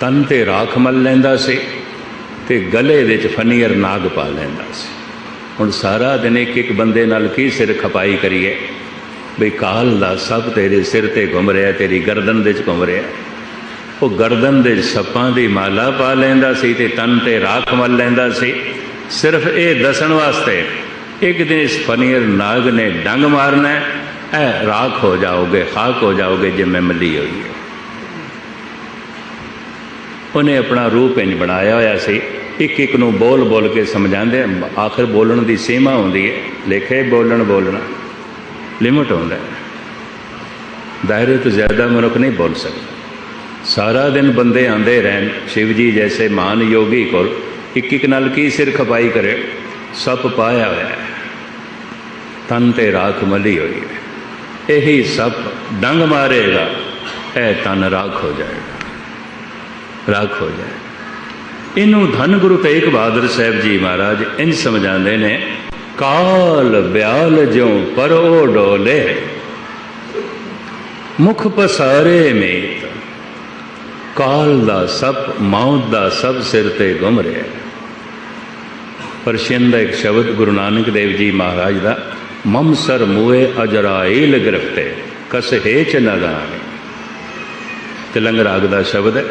ਤਨ ਤੇ ਰਾਖ ਮਲ ਲੈਂਦਾ ਸੀ ਤੇ ਗਲੇ ਵਿੱਚ ਫਨੀਅਰ ਨਾਗ ਪਾ ਲੈਂਦਾ ਸੀ। ਹੁਣ ਸਾਰਾ ਦਿਨ ਇੱਕ ਇੱਕ ਬੰਦੇ ਨਾਲ ਕੀ ਸਿਰ ਖਪਾਈ ਕਰੀਏ? ਬਈ ਕਾਲ ਦਾ ਸਭ ਤੇਰੇ ਸਿਰ ਤੇ ਘੁੰਮ ਰਿਹਾ ਤੇਰੀ ਗਰਦਨ ਦੇ ਚ ਘੁੰਮ ਰਿਹਾ। ਉਹ ਗਰਦਨ ਦੇ ਸੱਪਾਂ ਦੀ ਮਾਲਾ ਪਾ ਲੈਂਦਾ ਸੀ ਤੇ ਤਨ ਤੇ ਰਾਖ ਮਲ ਲੈਂਦਾ ਸੀ। ਸਿਰਫ ਇਹ ਦੱਸਣ ਵਾਸਤੇ ਇੱਕ ਦਿਨ ਇਸ ਫਨੀਅਰ ਨਾਗ ਨੇ ਡੰਗ ਮਾਰਨਾ ਹੈ, ਇਹ ਰਾਖ ਹੋ ਜਾਓਗੇ ਖਾਕ ਹੋ ਜਾਓਗੇ ਜੇ ਮੈਂ ਮਲੀ ਹੋਈ ਹੈ। ਉਹਨੇ ਆਪਣਾ ਰੂਪ ਇੰਜ ਬਣਾਇਆ ਹੋਇਆ ਸੀ। ਇੱਕ ਇੱਕ ਨੂੰ ਬੋਲ ਬੋਲ ਕੇ ਸਮਝਾਉਂਦੇ ਆਖਰ ਬੋਲਣ ਦੀ ਸੀਮਾ ਹੁੰਦੀ ਹੈ। ਲੇਖੇ ਬੋਲਣ ਬੋਲਣਾ। ਲਿਮਟ ਹੁੰਦਾ ਹੈ। ਦਾਇਰੇ ਤੋਂ ਜ਼ਿਆਦਾ ਮਨੁੱਖ ਨਹੀਂ ਬੋਲ ਸਕਦਾ। ਸਾਰਾ ਦਿਨ ਬੰਦੇ ਆਂਦੇ ਰਹਿਣ। ਸ਼ਿਵ ਜੀ ਜੈਸੇ ਮਹਾਨ ਯੋਗੀ ਕੋਲ ਇੱਕ ਇੱਕ ਨਾਲ ਕੀ ਸਿਰ ਖਪਾਈ ਕਰੇ। ਸੱਪ ਪਾਇਆ ਹੋਇਆ ਹੈ। ਤਨ ਤੇ ਰਾਖ ਮਲੀ ਹੋਈ ਹੈ। ਇਹੀ ਸੱਪ ਡੰਗ ਮਾਰੇਗਾ। ਇਹ ਤਨ ਰਾਖ ਹੋ ਜਾਏਗਾ। ਰਾਖ ਹੋ ਜਾਏ। ਇਹਨੂੰ ਧੰਨ ਗੁਰੂ ਤੇਗ ਬਹਾਦਰ ਸਾਹਿਬ ਜੀ ਮਹਾਰਾਜ ਇੰਜ ਸਮਝਾਉਂਦੇ ਨੇ, ਕਾਲ ਬਿਆਲ ਜਿਉ ਪਰੋ ਡੋਲੇ, ਮੁਖ ਪਸਾਰੇ ਮੇਤ, ਕਾਲ ਦਾ ਸਭ ਮੌਤ ਦਾ ਸਭ ਸਿਰ ਤੇ ਗੁੰਮ ਰਿਹਾ ਹੈ। ਦਾ ਇੱਕ ਸ਼ਬਦ ਗੁਰੂ ਨਾਨਕ ਦੇਵ ਜੀ ਮਹਾਰਾਜ ਦਾ, ਮਮ ਸਰ ਮੂਏ ਅਜਰਾਇਲ ਗ੍ਰਿਫਤੇ, ਕਸ ਹੇਚ ਨਗਾਣੇ ਤਿਲੰਗ ਰਾਗ ਦਾ ਸ਼ਬਦ ਹੈ।